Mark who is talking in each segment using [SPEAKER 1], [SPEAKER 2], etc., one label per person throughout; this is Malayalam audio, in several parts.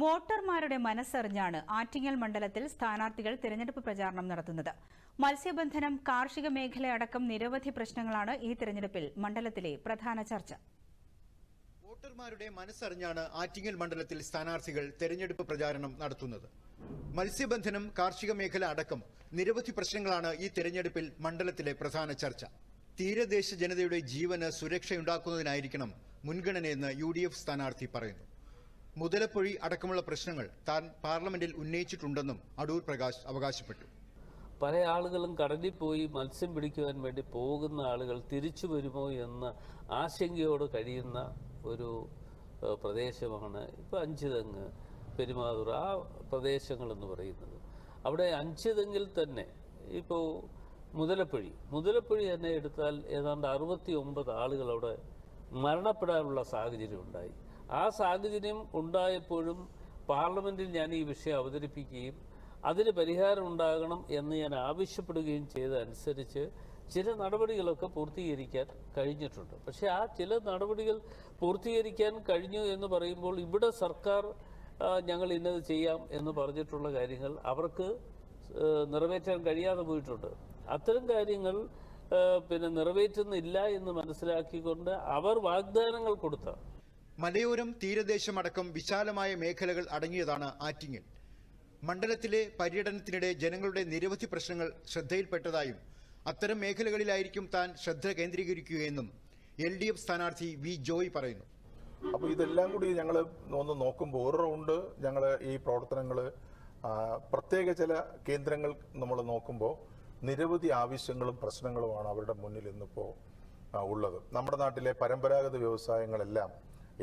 [SPEAKER 1] വോട്ടർമാരുടെ മനസ്സറിഞ്ഞാണ് ആറ്റിങ്ങൽ മണ്ഡലത്തിൽ സ്ഥാനാർത്ഥികൾ തിരഞ്ഞെടുപ്പ് പ്രചാരണം നടത്തുന്നത്. മത്സ്യബന്ധനം കാർഷിക മേഖലയടക്കം നിരവധി പ്രശ്നങ്ങളാണ് ഈ തിരഞ്ഞെടുപ്പിൽ മണ്ഡലത്തിലെ പ്രധാന ചർച്ച.
[SPEAKER 2] വോട്ടർമാരുടെ മനസ്സറിഞ്ഞാണ് ആറ്റിങ്ങൽ മണ്ഡലത്തിൽ സ്ഥാനാർത്ഥികൾ തെരഞ്ഞെടുപ്പ് പ്രചാരണം നടത്തുന്നത്. മത്സ്യബന്ധനം കാർഷിക മേഖല അടക്കം നിരവധി പ്രശ്നങ്ങളാണ് ഈ തെരഞ്ഞെടുപ്പിൽ മണ്ഡലത്തിലെ പ്രധാന ചർച്ച. തീരദേശ ജനതയുടെ ജീവന് സുരക്ഷയുണ്ടാക്കുന്നതിനായിരിക്കണം മുൻഗണനയെന്ന് യു ഡി എഫ് സ്ഥാനാർത്ഥി പറയുന്നു. മുതലപ്പൊഴി അടക്കമുള്ള പ്രശ്നങ്ങൾ താൻ പാർലമെന്റിൽ ഉന്നയിച്ചിട്ടുണ്ടെന്നും അടൂർ പ്രകാശ് അവകാശപ്പെട്ടു.
[SPEAKER 3] പല ആളുകളും കടലിൽ പോയി മത്സ്യം പിടിക്കുവാൻ വേണ്ടി പോകുന്ന ആളുകൾ തിരിച്ചു വരുമോ എന്ന ആശങ്കയോട് കഴിയുന്ന ഒരു പ്രദേശമാണ് ഇപ്പോൾ അഞ്ചുതെങ്ങ് പെരുമാതൂർ ആ പ്രദേശങ്ങളെന്ന് പറയുന്നത്. അവിടെ അഞ്ചുതെങ്ങിൽ തന്നെ ഇപ്പോൾ മുതലപ്പുഴി മുതലപ്പുഴി തന്നെ എടുത്താൽ ഏതാണ്ട് അറുപത്തി ഒമ്പത് ആളുകൾ അവിടെ മരണപ്പെടാനുള്ള സാഹചര്യം ഉണ്ടായി. ആ സാഹചര്യം ഉണ്ടായപ്പോഴും പാർലമെന്റിൽ ഞാൻ ഈ വിഷയം അവതരിപ്പിക്കുകയും അതിന് പരിഹാരം ഉണ്ടാകണം എന്ന് ഞാൻ ആവശ്യപ്പെടുകയും ചെയ്തതനുസരിച്ച് ചില നടപടികളൊക്കെ പൂർത്തീകരിക്കാൻ കഴിഞ്ഞിട്ടുണ്ട്. പക്ഷേ ആ ചില നടപടികൾ പൂർത്തീകരിക്കാൻ കഴിഞ്ഞു എന്ന് പറയുമ്പോൾ ഇവിടെ സർക്കാർ ഞങ്ങൾ ഇന്നത് ചെയ്യാം എന്ന് പറഞ്ഞിട്ടുള്ള കാര്യങ്ങൾ അവർക്ക് നിറവേറ്റാൻ കഴിയാതെ പോയിട്ടുണ്ട്. അത്തരം കാര്യങ്ങൾ പിന്നെ നിറവേറ്റുന്നില്ല എന്ന് മനസ്സിലാക്കിക്കൊണ്ട് അവർ വാഗ്ദാനങ്ങൾ കൊടുത്ത
[SPEAKER 2] മലയോരം തീരദേശമടക്കം വിശാലമായ മേഖലകൾ അടങ്ങിയതാണ് ആറ്റിങ്ങൽ. മണ്ഡലത്തിലെ പര്യടനത്തിനിടെ ജനങ്ങളുടെ നിരവധി പ്രശ്നങ്ങൾ ശ്രദ്ധയിൽപ്പെട്ടതായും അത്തരം മേഖലകളിലായിരിക്കും താൻ ശ്രദ്ധ കേന്ദ്രീകരിക്കുകയെന്നും എൽ ഡി എഫ് സ്ഥാനാർത്ഥി വി ജോയ് പറയുന്നു.
[SPEAKER 4] അപ്പോൾ ഇതെല്ലാം കൂടി ഞങ്ങൾ ഒന്ന് നോക്കുമ്പോൾ ഒരു റൗണ്ട് ഞങ്ങൾ ഈ പ്രവർത്തനങ്ങൾ പ്രത്യേക ചില കേന്ദ്രങ്ങൾ നമ്മൾ നോക്കുമ്പോൾ നിരവധി ആവശ്യങ്ങളും പ്രശ്നങ്ങളുമാണ് അവരുടെ മുന്നിൽ ഇന്നിപ്പോൾ ഉള്ളത്. നമ്മുടെ നാട്ടിലെ പരമ്പരാഗത വ്യവസായങ്ങളെല്ലാം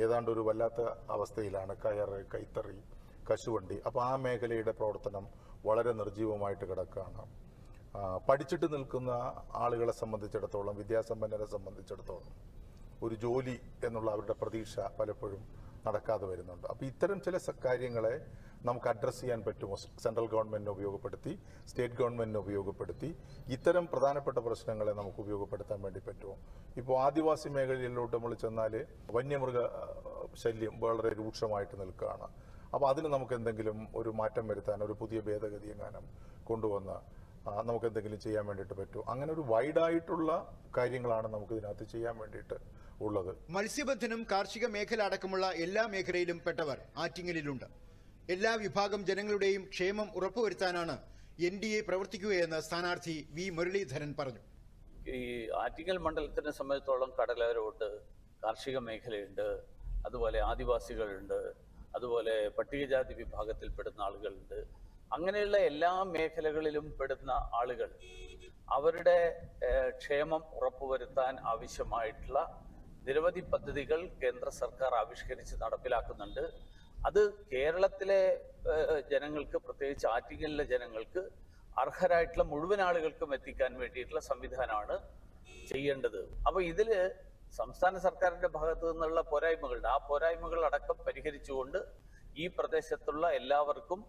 [SPEAKER 4] ഏതാണ്ട് ഒരു വല്ലാത്ത അവസ്ഥയിലാണ് കയറ് കൈത്തറി കശുവണ്ടി. അപ്പോൾ ആ മേഖലയുടെ പ്രവർത്തനം വളരെ നിർജീവമായിട്ട് കിടക്കുകയാണ്. പഠിച്ചിട്ട് നിൽക്കുന്ന ആളുകളെ സംബന്ധിച്ചിടത്തോളം വിദ്യാസമ്പന്നരെ സംബന്ധിച്ചിടത്തോളം ഒരു ജോലി എന്നുള്ള അവരുടെ പ്രതീക്ഷ പലപ്പോഴും നടക്കാതെ വരുന്നുണ്ട്. അപ്പോൾ ഇത്തരം ചില കാര്യങ്ങളെ നമുക്ക് അഡ്രസ്സ് ചെയ്യാൻ പറ്റുമോ? സെൻട്രൽ ഗവൺമെന്റിനെ ഉപയോഗപ്പെടുത്തി സ്റ്റേറ്റ് ഗവൺമെന്റിനെ ഉപയോഗപ്പെടുത്തി ഇത്തരം പ്രധാനപ്പെട്ട പ്രശ്നങ്ങളെ നമുക്ക് ഉപയോഗപ്പെടുത്താൻ വേണ്ടി പറ്റുമോ? ഇപ്പോൾ ആദിവാസി മേഖലയിലോട്ട് നമ്മൾ ചെന്നാൽ വന്യമൃഗ ശല്യം വളരെ രൂക്ഷമായിട്ട് നിൽക്കുകയാണ്. അപ്പോൾ അതിന് നമുക്ക് എന്തെങ്കിലും ഒരു മാറ്റം വരുത്താൻ ഒരു പുതിയ ഭേദഗതി എങ്ങാനും കൊണ്ടുവന്ന് നമുക്ക് എന്തെങ്കിലും ചെയ്യാൻ വേണ്ടിയിട്ട് പറ്റുമോ? അങ്ങനെ ഒരു വൈഡായിട്ടുള്ള കാര്യങ്ങളാണ് നമുക്ക് ഇതിനകത്ത് ചെയ്യാൻ വേണ്ടിയിട്ട് ഉള്ളത്.
[SPEAKER 2] മത്സ്യബന്ധനം കാർഷിക മേഖല അടക്കമുള്ള എല്ലാ മേഖലയിലും പെട്ടവർ ആറ്റിങ്ങലിലുണ്ട്. എല്ലാ വിഭാഗം ജനങ്ങളുടെയും ക്ഷേമം ഉറപ്പുവരുത്താനാണ് എൻ ഡി എ പ്രവർത്തിക്കുകയെന്ന് സ്ഥാനാർത്ഥി വി മുരളീധരൻ പറഞ്ഞു.
[SPEAKER 5] ഈ ആറ്റിങ്ങൽ മണ്ഡലത്തിനെ സംബന്ധിച്ചോളം കടലോരമുണ്ട് കാർഷിക മേഖലയുണ്ട് അതുപോലെ ആദിവാസികളുണ്ട് അതുപോലെ പട്ടികജാതി വിഭാഗത്തിൽ പെടുന്ന ആളുകളുണ്ട്. അങ്ങനെയുള്ള എല്ലാ മേഖലകളിലും പെടുന്ന ആളുകൾ അവരുടെ ക്ഷേമം ഉറപ്പുവരുത്താൻ ആവശ്യമായിട്ടുള്ള നിരവധി പദ്ധതികൾ കേന്ദ്ര സർക്കാർ ആവിഷ്കരിച്ച് നടപ്പിലാക്കുന്നുണ്ട്. അത് കേരളത്തിലെ ജനങ്ങൾക്ക് പ്രത്യേകിച്ച് ആറ്റിങ്ങലിലെ ജനങ്ങൾക്ക് അർഹരായിട്ടുള്ള മുഴുവൻ ആളുകൾക്കും എത്തിക്കാൻ വേണ്ടിയിട്ടുള്ള സംവിധാനമാണ് ചെയ്യേണ്ടത്. അപ്പൊ ഇതിൽ സംസ്ഥാന സർക്കാരിന്റെ ഭാഗത്തു നിന്നുള്ള പോരായ്മകളുണ്ട്. ആ പോരായ്മകൾ അടക്കം പരിഹരിച്ചുകൊണ്ട് ഈ പ്രദേശത്തുള്ള എല്ലാവർക്കും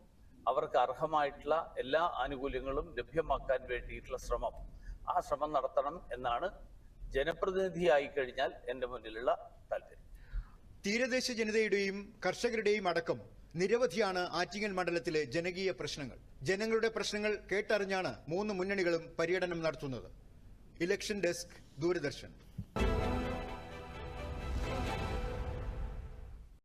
[SPEAKER 5] അവർക്ക് അർഹമായിട്ടുള്ള എല്ലാ ആനുകൂല്യങ്ങളും ലഭ്യമാക്കാൻ വേണ്ടിയിട്ടുള്ള ശ്രമം. ആ ശ്രമം നടത്തണം എന്നാണ് ജനപ്രതിനിധിയായി കഴിഞ്ഞാൽ എന്റെ മുന്നിലുള്ള താല്പര്യം.
[SPEAKER 2] തീരദേശ ജനതയുടെയും കർഷകരുടെയും അടക്കം നിരവധിയാണ് ആറ്റിങ്ങൽ മണ്ഡലത്തിലെ ജനകീയ പ്രശ്നങ്ങൾ. ജനങ്ങളുടെ പ്രശ്നങ്ങൾ കേട്ടറിഞ്ഞാണ് മൂന്ന് മുന്നണികളും പര്യടനം നടത്തുന്നത്. Election desk Doordarshan.